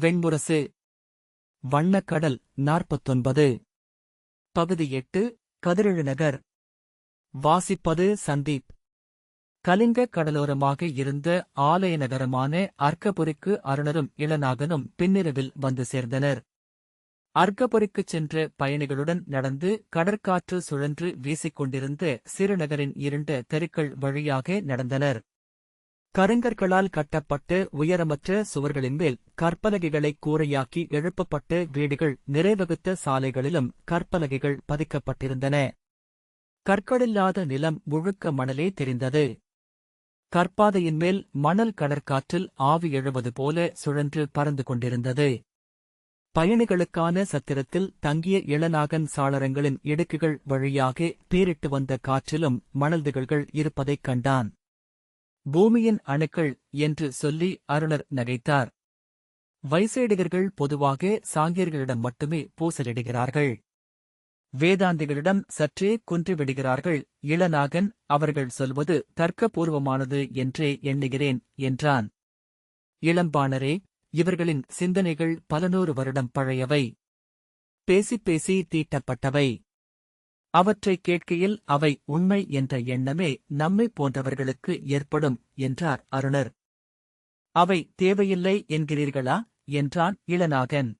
வெண்முரசு வண்ணக்கடல் நாற்பத்தொன்பது. பகுதி எட்டு கதிரெழுநகர் வாசிப்பது சந்தீப். கலிங்க கடலோரமாக இருந்த ஆலய நகரமான அர்க்கபுரிக்கு அருணரும் இளநாகனும் பின்னிரவில் வந்து சேர்ந்தனர். அர்க்கபுரிக்குச் சென்ற பயணிகளுடன் நடந்து கடற்காற்று சுழன்று வீசிக்கொண்டிருந்த சிறுநகரின் இருண்ட தெருக்கள் வழியாக நடந்தனர். கருங்கற்களால் கட்டப்பட்டு உயரமற்ற சுவர்களின் மேல் கற்பலகைகளை கூரையாக்கி எழுப்பப்பட்டு வீடுகள் நிறைவகுத்த சாலைகளிலும் கற்பலகைகள் பதிக்கப்பட்டிருந்தன. கற்களில்லாத நிலம் முழுக்க மணலே தெரிந்தது. கற்பாதையின் மேல் மணல் கடற்காற்றில் ஆவி எழுவது போல சுழன்று பறந்து கொண்டிருந்தது. பயணிகளுக்கான சத்திரத்தில் தங்கிய இளநாகன் சாளரங்களின் இடுக்குகள் வழியாக பேரிட்டு வந்த காற்றிலும் மணல் திகழ்கள் இருப்பதைக் கண்டான். பூமியின் அணுக்கள் என்று சொல்லி அருணர் நகைத்தார். வைசேடிகர்கள் பொதுவாக சாங்கியர்களிடம் மட்டுமே பூசலிடுகிறார்கள். வேதாந்திகளிடம் சற்றே குன்றிவிடுகிறார்கள். இளநாகன் அவர்கள் சொல்வது தர்க்கபூர்வமானது என்றே எண்ணுகிறேன் என்றான். இளம்பாணரே இவர்களின் சிந்தனைகள் பல நூறு வருடம் பழையவை. பேசிப் பேசி தீட்டப்பட்டவை. அவற்றைக் கேட்கையில் அவை உண்மை என்ற எண்ணமே நம்மை போன்றவர்களுக்கு ஏற்படும் என்றார் அருணர். அவை தேவையில்லை என்கிறீர்களா? என்றான் இளநாகன்.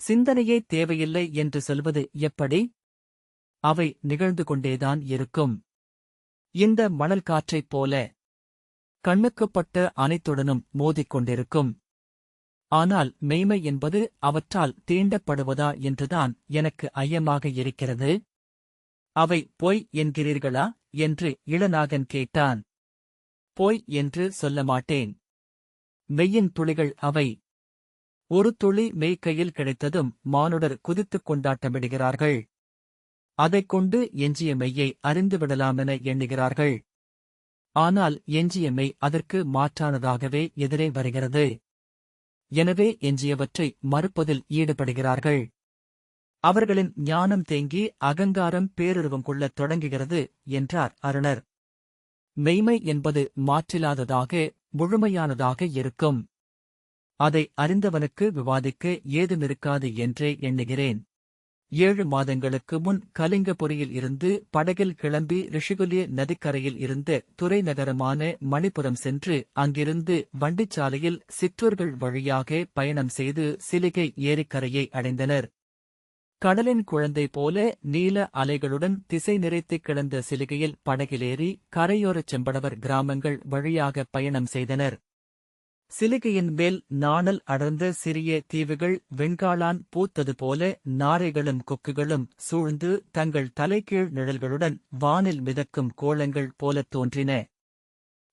சிந்தனையே தேவையில்லை என்று சொல்வது எப்படி? அவை நிகழ்ந்து கொண்டேதான் இருக்கும். இந்த மணல் காற்றைப் போல கண்ணுக்குப்பட்ட அனைத்துடனும் மோதிக்கொண்டிருக்கும் ஆனால் மெய்மை என்பது அவற்றால் தீண்டப்படுவதா என்றுதான் எனக்கு ஐயமாக இருக்கிறது. அவை பொய் என்கிறீர்களா? என்று இளநாகன் கேட்டான். பொய் என்று சொல்ல மாட்டேன். மெய்யின் துளிகள் அவை. ஒரு துளி மெய்க்கையில் கிடைத்ததும் மானுடர் குதித்துக் கொண்டாட்டமிடுகிறார்கள். அதைக் கொண்டு எஞ்சிய மெய்யை அறிந்துவிடலாமென எண்ணுகிறார்கள். ஆனால் எஞ்சிய மெய் அதற்கு மாற்றானதாகவே எதிரே வருகிறது. எனவே எஞ்சியவற்றை மறுப்பதில் ஈடுபடுகிறார்கள். அவர்களின் ஞானம் தேங்கி அகங்காரம் பேருருவம் கொள்ளத் தொடங்குகிறது என்றார் அருணர். மெய்மை என்பது மாற்றில்லாததாக முழுமையானதாக இருக்கும். அதை அறிந்தவனுக்கு விவாதிக்க ஏதுமிருக்காது என்றே எண்ணுகிறேன். ஏழு மாதங்களுக்கு முன் கலிங்கபுரியில் இருந்து படகில் கிளம்பி ரிஷிகுலிய நதிக்கரையில் இருந்த துறை நகரமான மணிப்புரம் சென்று அங்கிருந்து வண்டிச்சாலையில் சிற்றூர்கள் வழியாக பயணம் செய்து சிலிகை ஏரிக்கரையை அடைந்தனர். கடலின் குழந்தை போல நீல அலைகளுடன் திசை நிறைத்துக் கிடந்த சிலுகையில் படகிலேறி கரையோரச் செம்படவர் கிராமங்கள் வழியாக பயணம் செய்தனர். சிலுகையின் மேல் நாணல் அடர்ந்த சிறிய தீவுகள் வெண்காளான் பூத்தது போல நாரைகளும் கொக்குகளும் சூழ்ந்து தங்கள் தலைகீழ் நிழல்களுடன் வானில் மிதக்கும் கோலங்கள் போலத் தோன்றின.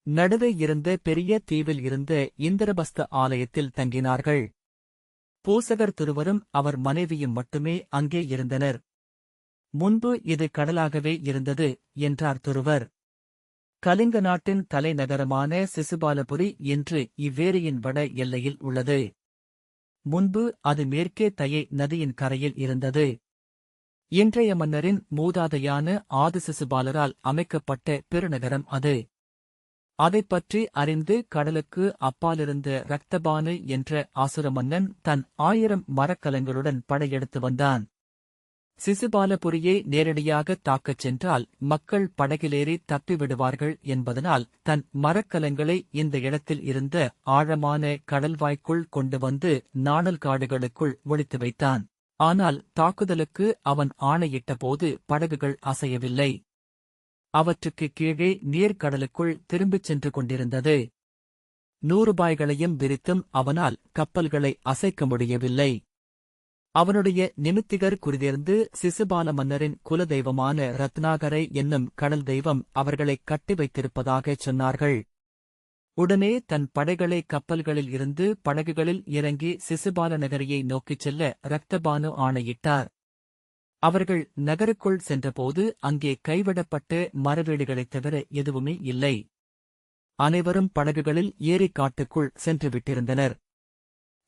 நடுவே இருந்த பெரிய தீவில் இருந்த இந்திரபஸ்த ஆலயத்தில் தங்கினார்கள். பூசகர் திருவரும் அவர் மனைவியும் மட்டுமே அங்கே இருந்தனர். முன்பு இது கடலாகவே இருந்தது என்றார் துருவர். கலிங்க நாட்டின் தலைநகரமான சிசுபாலபுரி இன்று இவ்வேரியின் வட எல்லையில் உள்ளது. முன்பு அது மேற்கே தயை நதியின் கரையில் இருந்தது. இன்றைய மன்னரின் மூதாதையான ஆதிசிசுபாலரால் அமைக்கப்பட்ட பெருநகரம் அது. அதைப் பற்றி அறிந்து கடலுக்கு அப்பாலிருந்த ரக்தபானு என்ற ஆசுர மன்னன் தன் ஆயிரம் மரக்கலங்களுடன் படையெடுத்து வந்தான். சிசுபாலபுரியை நேரடியாக தாக்கச் சென்றால் மக்கள் படகிலேறி தப்பிவிடுவார்கள் என்பதனால் தன் மரக்கலங்களை இந்த இடத்தில் இருந்த ஆழமான கடல்வாய்க்குள் கொண்டு வந்து நாணல் காடுகளுக்குள் ஒளித்து வைத்தான். ஆனால் தாக்குதலுக்கு அவன் ஆணையிட்டபோது படகுகள் அசையவில்லை. அவற்றுக்கு கீழே நீர்க்கடலுக்குள் திரும்பிச் சென்று கொண்டிருந்தது. நூறுபாய்களையும் விரித்தும் அவனால் கப்பல்களை அசைக்க முடியவில்லை. அவனுடைய நிமித்திகர் குறிதிருந்து சிசுபால மன்னரின் குலதெய்வமான ரத்னாகரை என்னும் கடல் தெய்வம் அவர்களை கட்டி வைத்திருப்பதாகச் சொன்னார்கள். உடனே தன் படைகளை கப்பல்களில் இருந்து படகுகளில் இறங்கி சிசுபால நகரியை நோக்கிச் செல்ல ரக்தபானு ஆணையிட்டார். அவர்கள் நகருக்குள் சென்றபோது அங்கே கைவிடப்பட்ட மரவேடுகளைத் தவிர எதுவுமே இல்லை. அனைவரும் படகுகளில் ஏரிக்காட்டுக்குள் சென்று விட்டிருந்தனர்.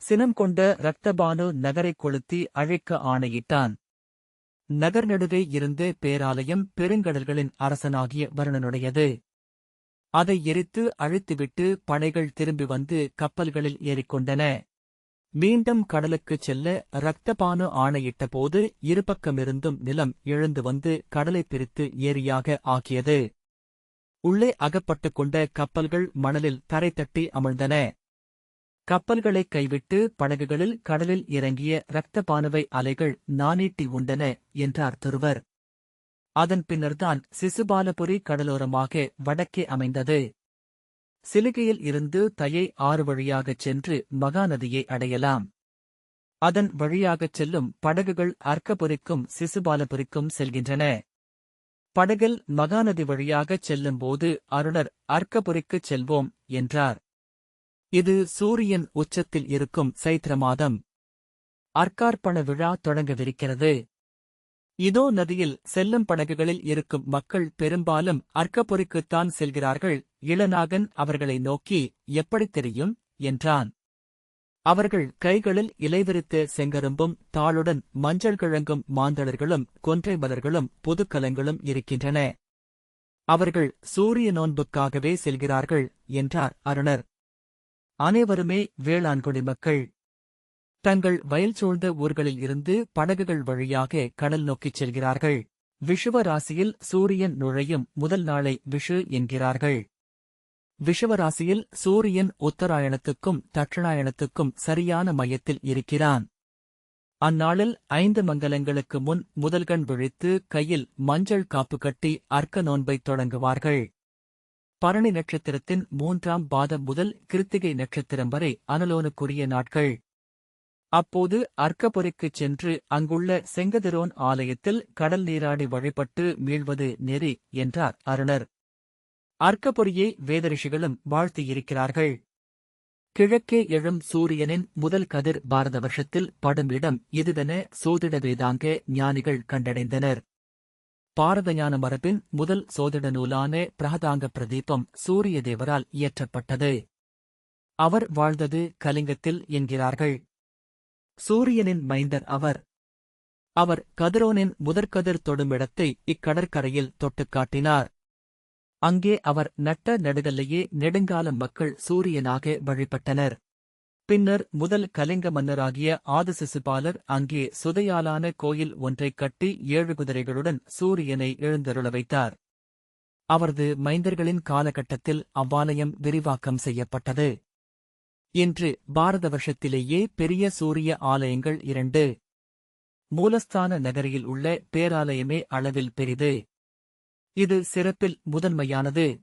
சினம் கொண்ட ரக்தபானு நகரைக் கொளுத்தி அழைக்க ஆணையிட்டான். நகர் நடுவே இருந்த பேராலயம் பெருங்கடல்களின் அரசனாகிய வருணனுடையது. அதை எரித்து அழித்துவிட்டு படைகள் திரும்பி வந்து கப்பல்களில் ஏறிக்கொண்டன. மீண்டும் கடலுக்குச் செல்ல இரத்தபானு ஆணையிட்ட போது இருபக்கமிருந்தும் நிலம் எழுந்து வந்து கடலைப் பிரித்து ஏரியாக ஆக்கியது. உள்ளே அகப்பட்டுக் கொண்ட கப்பல்கள் மணலில் தரை தட்டி அமிழ்ந்தன. கப்பல்களைக் கைவிட்டு படகுகளில் கடலில் இறங்கிய இரத்தபானுவை அலைகள் நானீட்டி உண்டன என்றார் திருவர். அதன் பின்னர்தான் சிசுபாலபுரி கடலோரமாக வடக்கே அமைந்தது. சிலுகையில் இருந்து தயை ஆறு வழியாகச் சென்று மகாநதியை அடையலாம். அதன் வழியாகச் செல்லும் படகுகள் அர்க்கபுரிக்கும் சிசுபாலபுரிக்கும் செல்கின்றன. படகில் மகாநதி வழியாகச் செல்லும்போது அருணர் அர்க்கபுரிக்குச் செல்வோம் என்றார். இது சூரியன் உச்சத்தில் இருக்கும் சைத்திர மாதம். அர்க்கார்ப்பண விழா தொடங்கவிருக்கிறது. இதோ நதியில் செல்லும் படகுகளில் இருக்கும் மக்கள் பெரும்பாலும் அர்க்கபுரிக்குத்தான் செல்கிறார்கள். இளநாகன் அவர்களை நோக்கி எப்படித் தெரியும்? என்றான். அவர்கள் கைகளில் இலைவிரித்து செங்கரும்பும் தாளுடன் மஞ்சள் கிழங்கும் மாந்தளர்களும் கொன்றை மலர்களும் புதுக்கலங்களும் இருக்கின்றன. அவர்கள் சூரிய நோன்புக்காகவே செல்கிறார்கள் என்றார் அருணர். அனைவருமே வேளாண்குடி மக்கள். தங்கள் வயல் சூழ்ந்த ஊர்களில் இருந்து படகுகள் வழியாக கடல் நோக்கிச் செல்கிறார்கள். விஷுவ ராசியில் சூரியன் நுழையும் முதல் நாளை விஷு என்கிறார்கள். விஷுவராசியில் சூரியன் உத்தராயணத்துக்கும் தட்சிணாயணத்துக்கும் சரியான மையத்தில் இருக்கிறான். அந்நாளில் ஐந்து மங்கலங்களுக்கு முன் முதல்கண் விழித்து கையில் மஞ்சள் காப்பு கட்டி அர்க்க நோன்பைத் தொடங்குவார்கள். பரணி நட்சத்திரத்தின் மூன்றாம் பாதம் முதல் கிருத்திகை நட்சத்திரம் வரை அனலோனுக்குரிய நாட்கள். அப்போது அர்க்கபுரிக்குச் சென்று அங்குள்ள செங்கதிரோன் ஆலயத்தில் கடல் நீராடி வழிபட்டு மீள்வது நெறி என்றார் அருணர். அர்க்கபுரியை வேதரிஷிகளும் வாழ்த்தியிருக்கிறார்கள். கிழக்கே எழும் சூரியனின் முதல் கதிர் பாரத வருஷத்தில் படும் இடம் இதுவென சோதிட வேதாங்க ஞானிகள் கண்டடைந்தனர். பாரத ஞான மரபின் முதல் சோதிட நூலான பிரகதாங்க பிரதீபம் சூரிய தேவரால் இயற்றப்பட்டது. அவர் வாழ்ந்தது கலிங்கத்தில் என்கிறார்கள். சூரியனின் மைந்தர் அவர். அவர் கதிரோனின் முதற்கதிர் தொடுமிடத்தை இக்கடற்கரையில் தொட்டுக் காட்டினார். அங்கே அவர் நட்ட நடுகல்லையே நெடுங்கால மக்கள் சூரியனாக வழிபட்டனர். பின்னர் முதல் கலிங்க மன்னராகிய ஆதிசிசுபாலர் அங்கே சுதையாலான கோயில் ஒன்றைக் கட்டி ஏழு குதிரைகளுடன் சூரியனை எழுந்தருள வைத்தார். அவரது மைந்தர்களின் காலகட்டத்தில் அவ்வாலயம் விரிவாக்கம் செய்யப்பட்டது. இன்று பாரத வருஷத்திலேயே பெரிய சூரிய ஆலயங்கள் இரண்டு. மூலஸ்தான நகரில் உள்ள பேராலயமே அளவில் பெரிது. இது சிறப்பில் முதன்மையானது.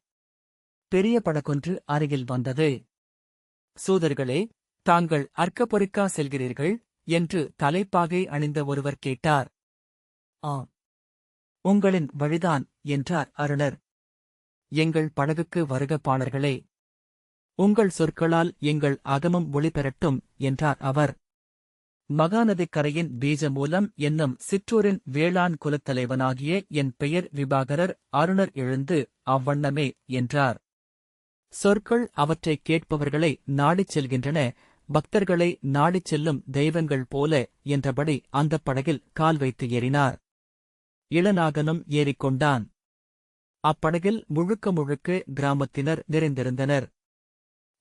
பெரிய படகொன்று அருகில் வந்தது. சூதர்களே தாங்கள் அர்க்கபொரிக்கா செல்கிறீர்கள்? என்று தலைப்பாகை அணிந்த ஒருவர் கேட்டார். ஆம். உங்களின் வழிதான் என்றார் அருணர். எங்கள் படகுக்கு வருக பாணர்களே உங்கள் சொற்களால் எங்கள் அகமம் ஒளிபெறட்டும் என்றார் அவர். மகாநதிக்கரையின் பீஜ மூலம் என்னும் சிற்றூரின் வேளாண் குலத்தலைவனாகிய என் பெயர் விபாகரர் அருணர் எழுந்து அவ்வண்ணமே என்றார். சொற்கள் அவற்றைக் கேட்பவர்களை நாடிச் செல்கின்றன பக்தர்களை நாடிச் செல்லும் தெய்வங்கள் போல என்றபடி அந்தப் படகில் கால் வைத்து ஏறினார். இளநாகனும் ஏறிக்கொண்டான். அப்படகில் முழுக்க முழுக்க கிராமத்தினர் நிறைந்திருந்தனர்.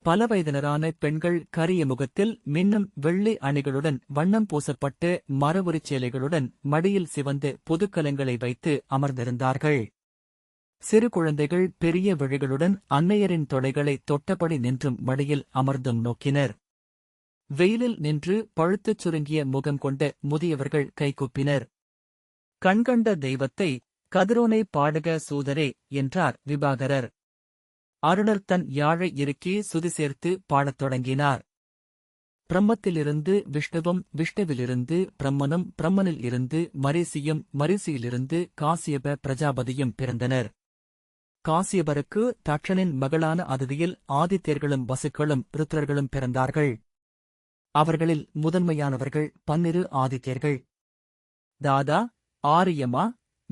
பல வயதினரான பெண்கள் கரிய முகத்தில் மின்னும் வெள்ளி அணிகளுடன் வண்ணம் பூசப்பட்டு மரவுரிச் சேலைகளுடன் மடியில் சிவந்து புதுக்கலங்களை வைத்து அமர்ந்திருந்தார்கள். சிறு குழந்தைகள் பெரிய விழிகளுடன் அன்னையரின் தொடைகளை தொட்டபடி நின்றும் மடியில் அமர்ந்தும் நோக்கினர். வெயிலில் நின்று பழுத்துச் சுருங்கிய முகம் கொண்ட முதியவர்கள் கைகூப்பினர் கண்கண்ட தெய்வத்தை கதிரோனை பாடுக சூதரே என்றார் விபாகரர். அருணர் தன் யாழை இறுக்கி சுதி சேர்த்து பாடத் தொடங்கினார். பிரம்மத்திலிருந்து விஷ்ணுவும் விஷ்ணுவிலிருந்து பிரம்மனும் பிரம்மனில் இருந்து மரீசியும் மரீசியிலிருந்து காசியப பிரஜாபதியும் பிறந்தனர். காசியபருக்கு தட்சனின் மகளான அதிதியில் ஆதித்யர்களும் வசுக்களும் ருத்ரர்களும் பிறந்தார்கள். அவர்களில் முதன்மையானவர்கள் பன்னிரு ஆதித்யர்கள். தாதா ஆரியமா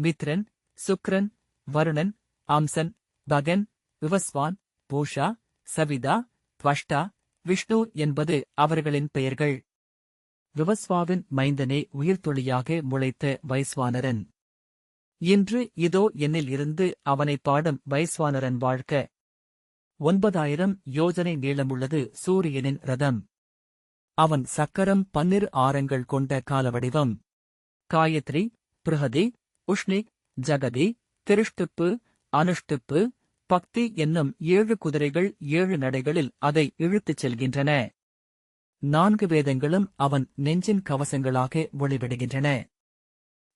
மித்ரன் சுக்ரன் வருணன் அம்சன் பகன் விவஸ்வான் பூஷா சவிதா துவஷ்டா விஷ்ணு என்பது அவர்களின் பெயர்கள். விவஸ்வாவின் மைந்தனே உயிர்த்தொழியாக முளைத்த வைஸ்வானரன். இன்று இதோ என்னில் இருந்து அவனை பாடும் வைஸ்வானரன் வாழ்க்க ஒன்பதாயிரம் யோஜனை நீளமுள்ளது சூரியனின் ரதம். அவன் சக்கரம் பன்னிரு ஆரங்கள் கொண்ட காலவடிவம். காயத்ரி பிருஹதி உஷ்ணி ஜகதி திருஷ்டுப்பு அனுஷ்டுப்பு பக்தி என்னும் ஏழு குதிரைகள் ஏழு நடைகளில் அதை இழுத்துச் செல்கின்றன. நான்கு வேதங்களும் அவன் நெஞ்சின் கவசங்களாக ஒளிவிடுகின்றன.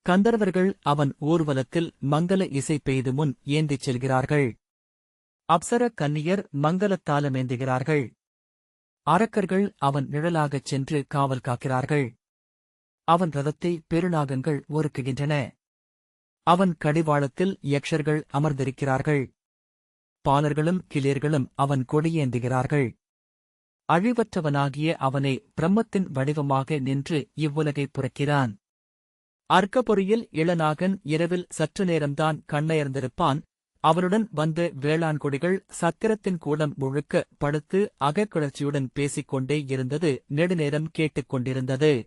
கந்தர்வர்கள் அவன் ஊர்வலத்தில் மங்கள இசை பெய்து முன் ஏந்திச் செல்கிறார்கள். அப்சர கன்னியர் மங்களத்தாலமேந்துகிறார்கள் அரக்கர்கள் அவன் நிழலாகச் சென்று காவல் காக்கிறார்கள். அவன் ரதத்தை பெருநாகங்கள் ஒருக்குகின்றன அவன் கடிவாளத்தில் யக்ஷர்கள் அமர்ந்திருக்கிறார்கள். பாலர்களும் கிளியர்களும் அவன் கொடியேந்துகிறார்கள். அழிவற்றவனாகிய அவனை பிரம்மத்தின் வடிவமாக நின்று இவ்வுலகை புறக்கிறான். அர்க்கபொறியில் இளநாகன் இரவில் சற்று நேரம்தான் கண்ணயர்ந்திருப்பான். அவனுடன் வந்த வேளாண்குடிகள் சத்திரத்தின் கூடம் முழுக்க படுத்து அகக்கிளர்ச்சியுடன் பேசிக்கொண்டே இருந்தது நெடுநேரம் கேட்டுக் கொண்டிருந்தது.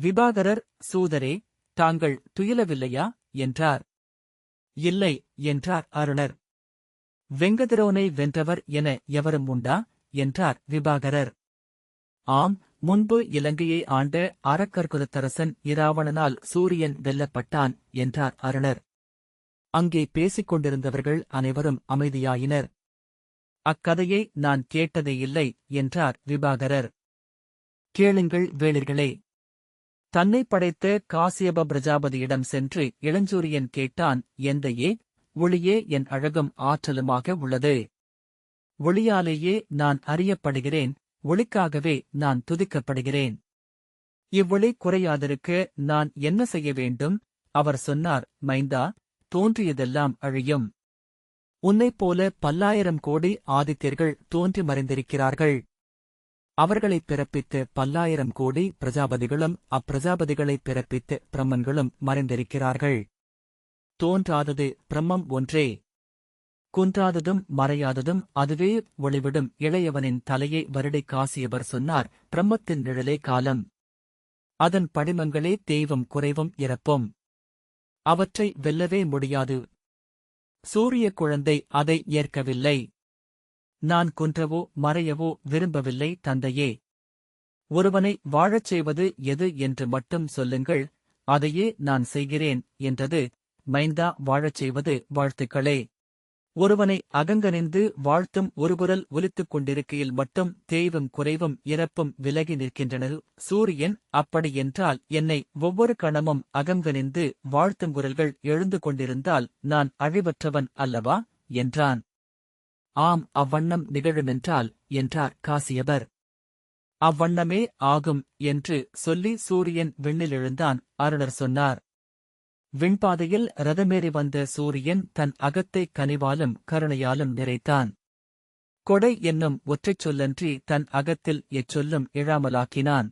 விபாகரர் சூதரே தாங்கள் துயிலவில்லையா? என்றார். இல்லை என்றார் அருணர். வெங்கதிரோனை வென்றவர் என எவரும் உண்டா? என்றார் விபாகரர். ஆம் முன்பு இலங்கையை ஆண்ட அரக்கர்குலத்தரசன் இராவணனால் சூரியன் வெல்லப்பட்டான் என்றார் அருணர். அங்கே பேசிக் கொண்டிருந்தவர்கள் அனைவரும் அமைதியாயினர். அக்கதையை நான் கேட்டதே இல்லை என்றார் விபாகரர். கேளுங்கள் வேளிர்களே. தன்னை படைத்த காசியப பிரஜாபதியிடம் சென்று இளஞ்சூரியன் கேட்டான் எந்தையே? ஒளியே என் அழகும் ஆற்றலுமாக உள்ளது. ஒளியாலேயே நான் அறியப்படுகிறேன் ஒளிக்காகவே நான் துதிக்கப்படுகிறேன். இவ்வொளி குறையாதிருக்க நான் என்ன செய்ய வேண்டும்? அவர் சொன்னார் மைந்தா தோன்றியதெல்லாம் அழியும். உன்னைப் போல பல்லாயிரம் கோடி ஆதித்யர்கள் தோன்றி மறைந்திருக்கிறார்கள். அவர்களைப் பிறப்பித்த பல்லாயிரம் கோடி பிரஜாபதிகளும் அப்பிரஜாபதிகளைப் பிறப்பித்த பிரம்மன்களும் மறைந்திருக்கிறார்கள். தோன்றாதது பிரம்மம் ஒன்றே. குன்றாததும் மறையாததும் அதுவே ஒளிவிடும். இளையவனின் தலையை வருடை காசியவர் சொன்னார் பிரம்மத்தின் நிழலே காலம். அதன் படிமங்களே தெய்வம் குறைவும் இறப்பும். அவற்றை வெல்லவே முடியாது. சூரிய குழந்தை அதை ஏற்கவில்லை. நான் குன்றவோ மறையவோ விரும்பவில்லை தந்தையே. ஒருவனை வாழச் செய்வது எது என்று மட்டும் சொல்லுங்கள் அதையே நான் செய்கிறேன் என்றது மைந்தா வாழச் செய்வது வாழ்த்துக்களே. ஒருவனை அகங்கனிந்து வாழ்த்தும் ஒருபுரல் ஒலித்துக் கொண்டிருக்கையில் மட்டும் தேய்வும் குறைவும் இறப்பும் விலகி நிற்கின்றனர் சூரியன் அப்படியென்றால் என்னை ஒவ்வொரு கணமும் அகங்கனிந்து வாழ்த்தும் குரல்கள் எழுந்து கொண்டிருந்தால் நான் அழிவற்றவன் அல்லவா? என்றான். ஆம் அவ்வண்ணம் நிகழுமென்றால் என்றார் காசியபர். அவ்வண்ணமே ஆகும் என்று சொல்லி சூரியன் விண்ணிலெழுந்தான் அருணர் சொன்னார். விண்பாதையில் ரதமேறி வந்த சூரியன் தன் அகத்தை கனிவாலும் கருணையாலும் நிறைத்தான். கொடை என்னும் ஒற்றைச் சொல்லன்றி தன் அகத்தில் எச்சொல்லும் இழாமலாக்கினான்.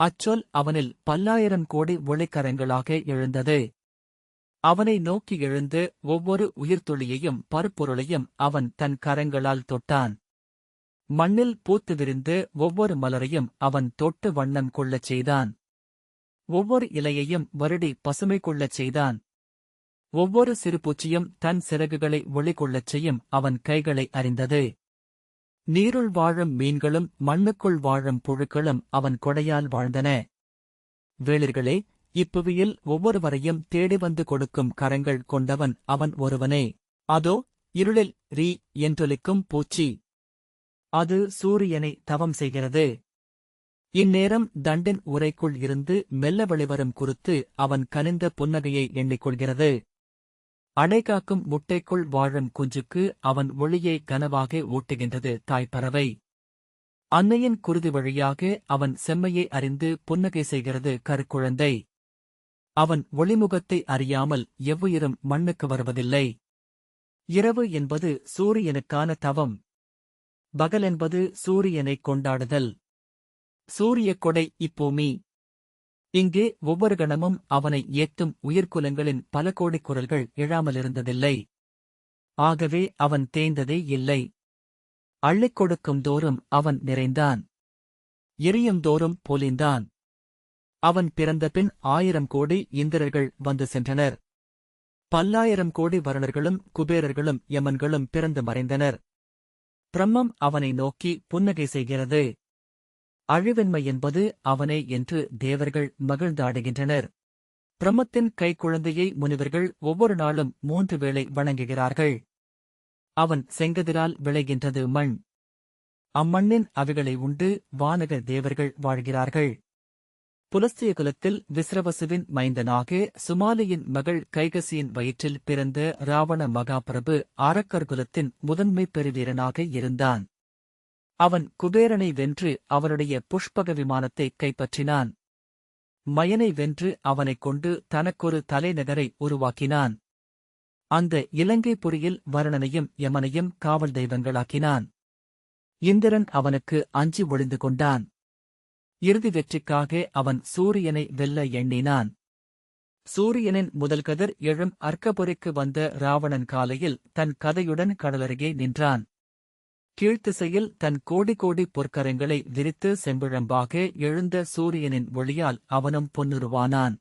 அச்சொல் அவனில் பல்லாயிரம் கோடி ஒளிக்கரங்களாக எழுந்தது. அவனை நோக்கி எழுந்து ஒவ்வொரு உயிர்த்துளியையும் பருப்பொருளையும் அவன் தன் கரங்களால் தொட்டான். மண்ணில் பூத்து விரிந்து ஒவ்வொரு மலரையும் அவன் தொட்டு வண்ணம் கொள்ளச் செய்தான். ஒவ்வொரு இலையையும் வருடி பசுமை கொள்ளச் செய்தான். ஒவ்வொரு சிறுபூச்சியும் தன் சிறகுகளை ஒளி கொள்ளச் செய்யும் அவன் கைகளை அறிந்தது. நீருள் வாழும் மீன்களும் மண்ணுக்குள் வாழும் புழுக்களும் அவன் கொடையால் வாழ்ந்தன. வேளிர்களே இப்புவியில் ஒவ்வொருவரையும் தேடி வந்து கொடுக்கும் கரங்கள் கொண்டவன் அவன் ஒருவனே. அதோ இருளில் ரீ என்றொலிக்கும் பூச்சி. அது சூரியனை தவம் செய்கிறது. இந்நேரம் தண்டன் உரைக்குள் இருந்து மெல்ல வெளிவரும் குறுத்து அவன் கனிந்த புன்னகையை எண்ணிக்கொள்கிறது. அடைகாக்கும் முட்டைக்குள் வாழும் குஞ்சுக்கு அவன் ஒளியை கனவாக ஊட்டுகின்றது தாய்ப்பறவை. அன்னையின் குருதி வழியாக அவன் செம்மையை அறிந்து புன்னகை செய்கிறது கருக்குழந்தை. அவன் ஒளிமுகத்தை அறியாமல் எவ்வுயிரும் மண்ணுக்கு வருவதில்லை. இரவு என்பது சூரியனுக்கான தவம். பகல் என்பது சூரியனைக் கொண்டாடுதல். சூரியக் கொடை இப்பூமி. இங்கே ஒவ்வொரு கணமும் அவனை ஏத்தும் உயிர்க்குலங்களின் பல கோடி குரல்கள் எழாமலிருந்ததில்லை. ஆகவே அவன் தேய்ந்ததே இல்லை. அள்ளிக் கொடுக்கும் தோறும் அவன் நிறைந்தான். எரியும் தோறும் பொலிந்தான். அவன் பிறந்தபின் ஆயிரம் கோடி இந்திரர்கள் வந்து சென்றனர். பல்லாயிரம் கோடி வருணர்களும் குபேரர்களும் யமன்களும் பிறந்து மறைந்தனர். பிரம்மம் அவனை நோக்கி புன்னகை செய்கிறது. அழிவின்மை என்பது அவனே என்று தேவர்கள் மகிழ்ந்தாடுகின்றனர். பிரம்மத்தின் கைக்குழந்தையை முனிவர்கள் ஒவ்வொரு நாளும் மூன்று வேளை வணங்குகிறார்கள். அவன் செங்கதிரால் விளைகின்றது மண். அம்மண்ணின் அவைகளை உண்டு வானக தேவர்கள் வாழ்கிறார்கள். புலஸ்திய குலத்தில் விஸ்ரவசுவின் மைந்தனாக சுமாலியின் மகள் கைகசியின் வயிற்றில் பிறந்த ராவண மகாபிரபு அரக்கர் குலத்தின் முதன்மை பெருவீரனாக இருந்தான். அவன் குபேரனை வென்று அவனுடைய புஷ்பக விமானத்தை கைப்பற்றினான். மயனை வென்று அவனைக் கொண்டு தனக்கொரு தலைநகரை உருவாக்கினான். அந்த இலங்கைபுரியில் வருணனையும் யமனையும் காவல் தெய்வங்களாக்கினான். இந்திரன் அவனுக்கு அஞ்சி ஒளிந்து கொண்டான். இறுதி வெற்றிக்காக அவன் சூரியனை வெல்ல எண்ணினான். சூரியனின் முதல் கதிர் எழும் அர்க்கபுரிக்கு வந்த ராவணன் காலையில் தன் கதையுடன் கடலருகே நின்றான். கீழ்த்திசையில் தன் கோடி கோடி பொற்கரங்களை விரித்து செம்பிழம்பாக எழுந்த சூரியனின் ஒளியால் அவனும் பொன்னுருவானான்.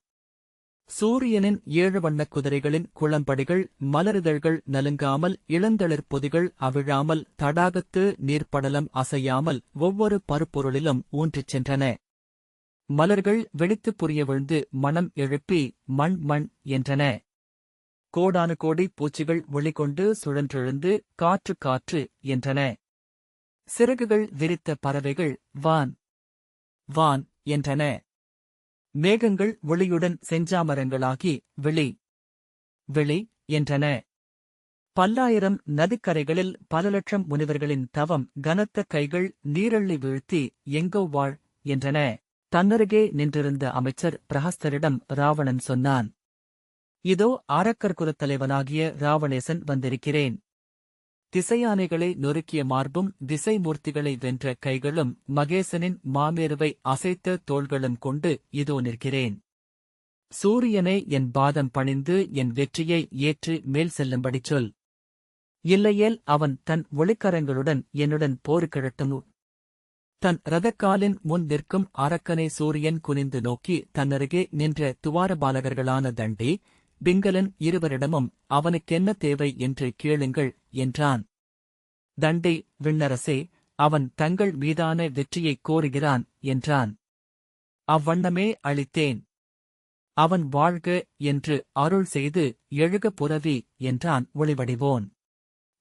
சூரியனின் ஏழு வண்ணக் குதிரைகளின் குளம்படிகள் மலரிதழ்கள் நலுங்காமல் இளந்தளிர் பொதிகள் அவிழாமல் தடாகத்து நீர்ப்படலம் அசையாமல் ஒவ்வொரு பருப்பொருளிலும் ஊன்றிச் சென்றன. மலர்கள் வெடித்துப் புரிய விழுந்து மனம் எழுப்பி மண் மண் என்றன. கோடானு கோடி பூச்சிகள் ஒளிகொண்டு சுழன்றெழுந்து காற்று காற்று என்றன. சிறகுகள் விரித்த பறவைகள் வான். வான் என்றன. மேகங்கள் ஒளியுடன் செஞ்சாமரங்களாகி விழி விழி என்றன. பல்லாயிரம் நதிக்கரைகளில் பல லட்சம் முனிவர்களின் தவம் கனத்த கைகள் நீரள்ளி வீழ்த்தி எங்கோ வாழ் என்றன. தன்னருகே நின்றிருந்த அமைச்சர் பிரஹஸ்தரிடம் ராவணன் சொன்னான். இதோ ஆரக்கர் குலத்தலைவனாகிய ராவணேசன் வந்திருக்கிறேன். திசையானைகளை நொறுக்கிய மார்பும் திசைமூர்த்திகளை வென்ற கைகளும் மகேசனின் மாமேருவை அசைத்த தோள்களும் கொண்டு இதோ நிற்கிறேன். சூரியனை என் பாதம் பணிந்து என் வெற்றியை ஏற்று மேல் செல்லும்படிச் சொல். இல்லையேல் அவன் தன் ஒளிக்கரங்களுடன் என்னுடன் போருக்கிழட்டும் தன் ரதக்காலின் முன் நிற்கும் அரக்கனை சூரியன் குனிந்து நோக்கி தன்னருகே நின்ற துவாரபாலகர்களான தண்டி பிங்கலன் இருவரிடமும் அவனுக்கென்ன தேவை என்று கேளுங்கள் என்றான். தண்டை விண்ணரசே அவன் தங்கள் மீதான வெற்றியைக் கோருகிறான் என்றான். அவ்வண்ணமே அளித்தேன். அவன் வாழ்க என்று அருள் செய்து எழுக புரவி என்றான் ஒளிவடிவோன்.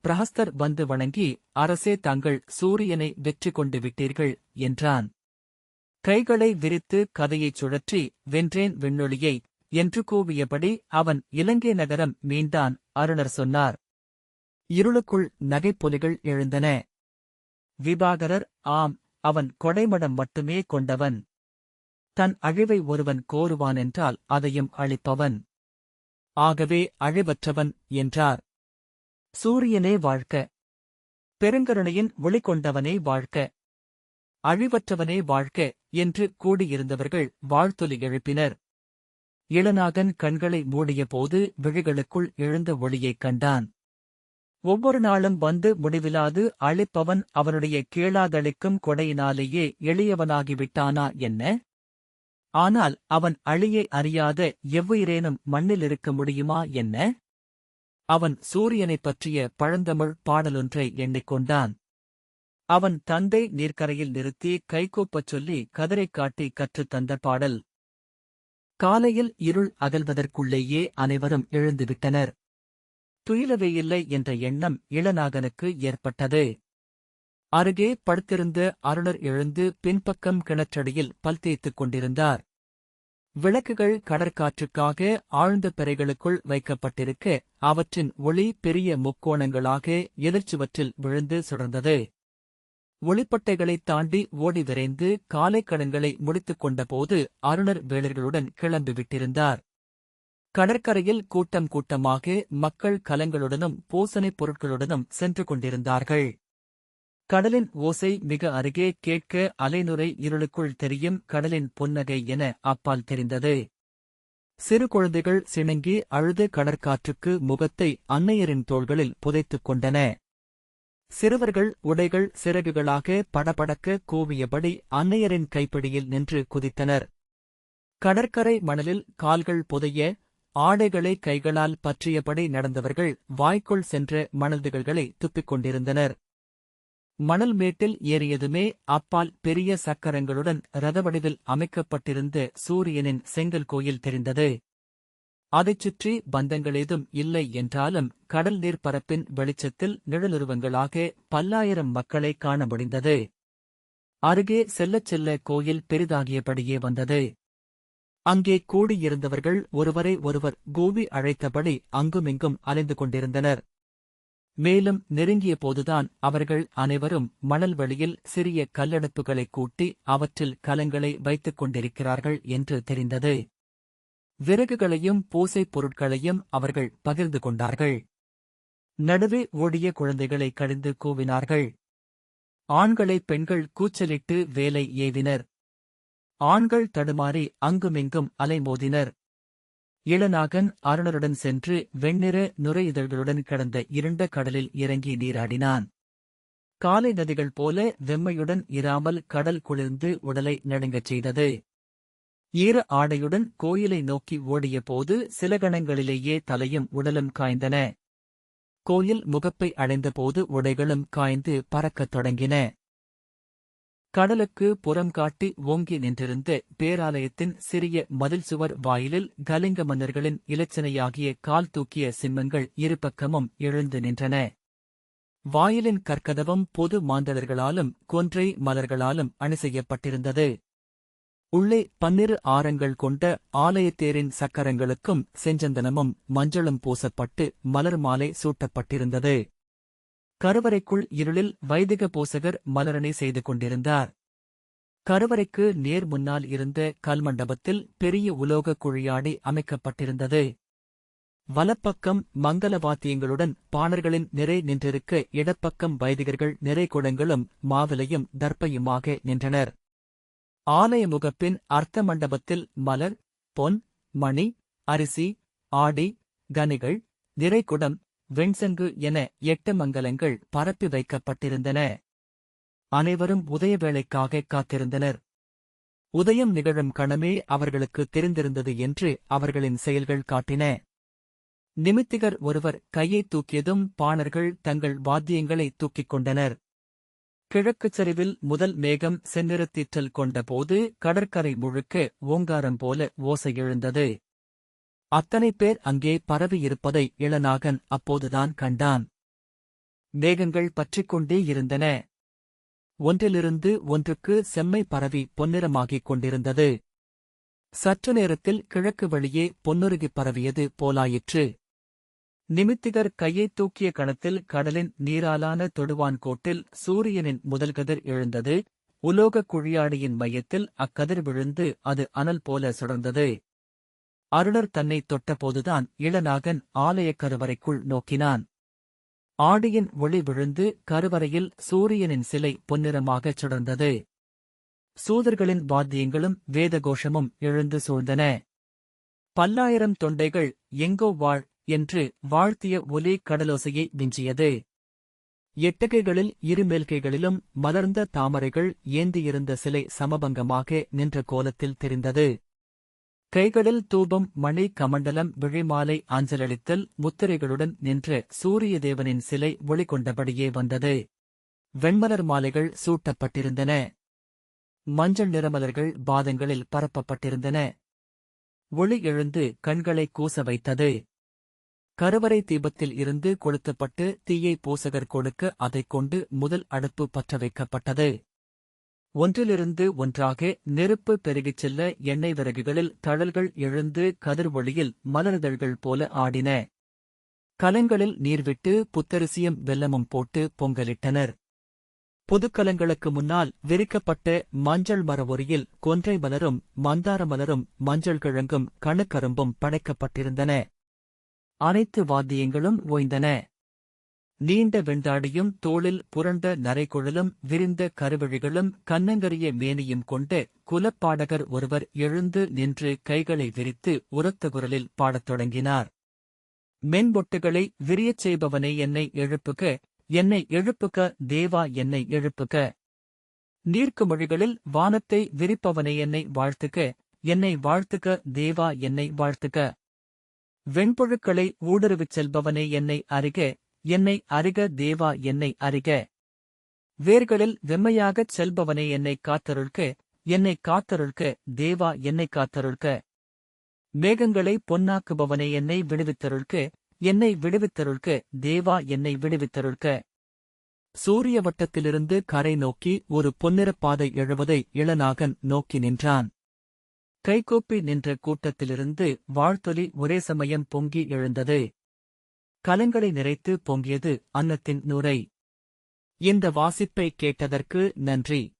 பிரஹஸ்தர் வந்து வணங்கி அரசே தங்கள் சூரியனை வெற்றி கொண்டு விட்டீர்கள் என்றான். கைகளை விரித்து கதையைச் சுழற்றி வென்றேன் விண்ணொளியை என்று கூவியபடி அவன் இலங்கை நகரம் மீண்டான் அருணர் சொன்னார். இருளுக்குள் நகைப்பொலிகள் எழுந்தன. விபாகரர் ஆம் அவன் கொடைமடம் மட்டுமே கொண்டவன். தன் அழிவை ஒருவன் கோருவான் என்றால் அதையும் அழிப்பவன். ஆகவே அழிவற்றவன் என்றார். சூரியனே வாழ்க்க பெருங்கருணையின் ஒளி கொண்டவனே வாழ்க்க அழிவற்றவனே வாழ்க்க என்று கூடியிருந்தவர்கள் வாழ்த்தொலி எழுப்பினர். இளநாகன் கண்களை மூடியபோது விழிகளுக்குள் எழுந்த ஒளியைக் கண்டான். ஒவ்வொரு நாளும் வந்து முடிவிலாது அழிப்பவன் அவனுடைய கீழாதளிக்கும் கொடையினாலேயே எளியவனாகிவிட்டானா என்ன? ஆனால் அவன் அழியை அறியாத எவ்வுயிரேனும் மண்ணில் இருக்க முடியுமா என்ன? அவன் சூரியனைப் பற்றிய பழந்தமிழ் பாடலொன்றை எண்ணிக்கொண்டான் அவன் தந்தை நீர்க்கரையில் நிறுத்தி கைகூப்பச் சொல்லி கதரைக் காட்டி கற்றுத் தந்த பாடல். காலையில் இருள் அகல்வதற்குள்ளேயே அனைவரும் எழுந்துவிட்டனர். துயிலவேயில்லை என்ற எண்ணம் இளநாகனுக்கு ஏற்பட்டது. அருகே படுத்திருந்த அருணர் எழுந்து பின்பக்கம் கிணற்றடியில் பல் தேய்த்துக் கொண்டிருந்தார். விளக்குகள் கடற்காற்றுக்காக ஆழ்ந்த பிறைகளுக்குள் வைக்கப்பட்டிருக்க அவற்றின் ஒளி பெரிய முக்கோணங்களாக எதிர்ச்சுவற்றில் விழுந்து சுடர்ந்தது ஒளிப்பட்டைகளைத் தாண்டி ஓடி விரைந்து காலைக்கடன்களை முடித்துக் கொண்டபோது அருணர் வேளர்களுடன் கிளம்பிவிட்டிருந்தார் கடற்கரையில் கூட்டம் கூட்டமாக மக்கள் கலங்களுடனும் பூசணைப் பொருட்களுடனும் சென்று கொண்டிருந்தார்கள். கடலின் ஓசை மிக அருகே கேட்க அலைநுரை இருளுக்குள் தெரியும் கடலின் புன்னகை என அப்பால் தெரிந்தது. சிறு குழந்தைகள் சிணுங்கி அழுது கடற்காற்றுக்கு முகத்தை அன்னையரின் தோள்களில் புதைத்துக் கொண்டன. சிறுவர்கள் உடைகள் சிறகுகளாக படபடக்க கூவியபடி அன்னையரின் கைப்பிடியில் நின்று குதித்தனர். கடற்கரை மணலில் கால்கள் புதைய ஆடைகளை கைகளால் பற்றியபடி நடந்தவர்கள் வாய்க்குள் சென்ற மணல்துகள்களை துப்பிக் கொண்டிருந்தனர். மணல் மேட்டில் ஏறியதுமே அப்பால் பெரிய சக்கரங்களுடன் ரதவடிவில் அமைக்கப்பட்டிருந்த சூரியனின் செங்கல் கோயில் தெரிந்தது. அதைச் சுற்றி பந்தங்களேதும் இல்லை என்றாலும் கடல் நீர் பரப்பின் வெளிச்சத்தில் நிழலுருவங்களாக பல்லாயிரம் மக்களை காண முடிந்தது. அருகே செல்லச் செல்ல கோயில் பெரிதாகியபடியே வந்தது. அங்கே கூடியிருந்தவர்கள் ஒருவரை ஒருவர் கூவி அழைத்தபடி அங்குமிங்கும் அலைந்து கொண்டிருந்தனர். மேலும் நெருங்கிய போதுதான் அவர்கள் அனைவரும் மணல்வளியில் சிறிய கல்லடுப்புகளைக் கூட்டி அவற்றில் கலங்களை வைத்துக் கொண்டிருக்கிறார்கள் என்று தெரிந்தது. விறகுகளையும் பூசைப் பொருட்களையும் அவர்கள் பகிர்ந்து கொண்டார்கள். நடுவே ஓடிய குழந்தைகளை கடிந்து கூவினார்கள். ஆண்களை பெண்கள் கூச்சலிட்டு வேலை ஏவினர். ஆண்கள் தடுமாறி அங்குமிங்கும் அலைமோதினர். இளநாகன் அருணருடன் சென்று வெண்ணிற நுரையீதழ்களுடன் கடந்த இருண்ட கடலில் இறங்கி நீராடினான். காலை நதிகள் போல வெம்மையுடன் இராமல் கடல் குளிர்ந்து உடலை நடுங்கச் செய்தது. ஈர ஆடையுடன் கோயிலை நோக்கி ஓடிய போது சில கணங்களிலேயே தலையும் உடலும் காய்ந்தன. கோயில் முகப்பை அடைந்தபோது உடைகளும் காய்ந்து பறக்கத் தொடங்கின. கடலுக்கு புறம் காட்டி ஓங்கி நின்றிருந்த பேராலயத்தின் சிறிய மதில் சுவர் வாயிலில் கலிங்க மன்னர்களின் இலச்சனையாகிய கால் தூக்கிய சிம்மங்கள் இருபக்கமும் எழுந்து நின்றன. வாயிலின் கற்கதவம் பொது மாந்தளர்களாலும் கொன்றை மலர்களாலும் அணி செய்யப்பட்டிருந்தது உள்ளே பன்னிரு ஆரங்கள் கொண்ட ஆலயத்தேரின் சக்கரங்களுக்கும் செஞ்சந்தனமும் மஞ்சளும் பூசப்பட்டு மலர் மாலை சூட்டப்பட்டிருந்தது. கருவறைக்குள் இருளில் வைதிக பூசகர் மலரணை செய்து கொண்டிருந்தார். கருவறைக்கு நேர் முன்னால் இருந்த கல்மண்டபத்தில் பெரிய உலோக குழியாடி அமைக்கப்பட்டிருந்தது. வலப்பக்கம் மங்கள வாத்தியங்களுடன் பாணர்களின் நிறை நின்றிருக்க இடப்பக்கம் வைதிகர்கள் நிறை குடங்களும் மாவிலையும் தர்ப்பையுமாக நின்றனர். ஆலய முகப்பின் அர்த்த மண்டபத்தில் மலர் பொன் மணி அரிசி ஆடி கனிகள் நிறைகுடம் வெண்சங்கு என எட்டு மங்கலங்கள் பரப்பி வைக்கப்பட்டிருந்தன. அனைவரும் உதய வேளைக்காக காத்திருந்தனர். உதயம் நிகழும் கணமே அவர்களுக்கு தெரிந்திருந்தது என்று அவர்களின் செயல்கள் காட்டின. நிமித்திகர் ஒருவர் கையை தூக்கியதும் பாணர்கள் தங்கள் வாத்தியங்களை தூக்கிக் கொண்டனர். கிழக்குச் சரிவில் முதல் மேகம் செந்நிறத்தீற்றல் கொண்டபோது கடற்கரை முழுக்க ஓங்காரம் போல ஓசை எழுந்தது. அத்தனை பேர் அங்கே பரவியிருப்பதை இளநாகன் அப்போதுதான் கண்டான். மேகங்கள் பற்றிக்கொண்டே இருந்தன. ஒன்றிலிருந்து ஒன்றுக்கு செம்மை பரவி பொன்னிறமாகிக் கொண்டிருந்தது. சற்று நேரத்தில் கிழக்கு வழியே பொன்னுருகிப் பரவியது போலாயிற்று. நிமித்திகர் கையைத் தூக்கிய கணத்தில் கடலின் நீராலான தொடுவான் கோட்டில் சூரியனின் முதல் கதிர் எழுந்தது. உலோகக் குழியாடியின் மையத்தில் அக்கதிர் விழுந்து அது அனல் போல சுடர்ந்தது. அருணர் தன்னை தொட்டபோதுதான் இளநாகன் ஆலயக் கருவறைக்குள் நோக்கினான். ஆடியின் ஒளி விழுந்து கருவறையில் சூரியனின் சிலை பொன்னிறமாகச் சுடர்ந்தது. சூதர்களின் வாத்தியங்களும் வேதகோஷமும் எழுந்து சூழ்ந்தன. பல்லாயிரம் தொண்டைகள் எங்கோ வாழ் என்று வாழ்த்திய ஒலி கடலோசையை விஞ்சியது எட்டகைகளில் இருமேல்கைகளிலும் மலர்ந்த தாமரைகள் ஏந்தியிருந்த சிலை சமபங்கமாக நின்ற கோலத்தில் தெரிந்தது. கைகளில் தூபம் மணி கமண்டலம் விழிமாலை அஞ்சலளித்தல் முத்திரைகளுடன் நின்ற சூரிய தேவனின் சிலை ஒளிகொண்டபடியே வந்தது. வெண்மலர் மாலைகள் சூட்டப்பட்டிருந்தன. மஞ்சள் நிறமலர்கள் பாதங்களில் பரப்பப்பட்டிருந்தன. ஒளி எழுந்து கண்களை கூச வைத்தது. கருவறை தீபத்தில் இருந்து கொளுத்தப்பட்டு தீயை பூசகர் கொடுக்க அதைக் கொண்டு முதல் அடுப்பு பற்ற வைக்கப்பட்டது. ஒன்றிலிருந்து ஒன்றாக நெருப்பு பெருகிச் செல்ல எண்ணெய் விறகுகளில் தழல்கள் எழுந்து கதிர்வொளியில் மலர்தழ்கள் போல ஆடின. கலங்களில் நீர்விட்டு புத்தரிசியும் வெல்லமும் போட்டு பொங்கலிட்டனர். புதுக்கலங்களுக்கு முன்னால் விரிக்கப்பட்ட மஞ்சள் மர ஒரியில் கொன்றை மலரும் மந்தார மலரும் மஞ்சள் கிழங்கும் கணுக்கரும்பும் படைக்கப்பட்டிருந்தன. அனைத்து வாத்தியங்களும் ஓய்ந்தன. நீண்ட வெண்டாடியும் தோளில் புரண்ட நரைக்குழலும் விரிந்த கருவழிகளும் கண்ணங்கரிய மேனியும் கொண்ட குலப்பாடகர் ஒருவர் எழுந்து நின்று கைகளை விரித்து உரத்த குரலில் பாடத் தொடங்கினார். மென்பொட்டுகளை விரியச் செய்பவனை என்னை எழுப்புக என்னை எழுப்புக தேவா என்னை எழுப்புக. நீர்க்கு மொழிகளில் வானத்தை விரிப்பவனை என்னை வாழ்த்துக என்னை வாழ்த்துக தேவா என்னை வாழ்த்துக. வெண்பொழுக்களை ஊடுருவிச் செல்பவனே என்னை அறிக என்னை அறிக தேவா என்னை அறிக. வேர்களில் வெம்மையாகச் செல்பவனே என்னைக் காத்தருள்க என்னைக் காத்தருள்க தேவா என்னைக் காத்தருள்க. மேகங்களை பொன்னாக்குபவனே என்னை விடுவித்தருள்க என்னை விடுவித்தருள்க தேவா என்னை விடுவித்தருள்க. சூரிய வட்டத்திலிருந்து கரை நோக்கி ஒரு பொன்னிறப் பாதை எழுவதை இளநாகன் நோக்கி நின்றான். கைகூப்பி நின்ற கூட்டத்திலிருந்து வாழ்த்தொலி ஒரே சமயம் பொங்கி எழுந்தது. கலங்களை நிறைத்து பொங்கியது அன்னத்தின் நுரை. இந்த வாசிப்பை கேட்டதற்கு நன்றி.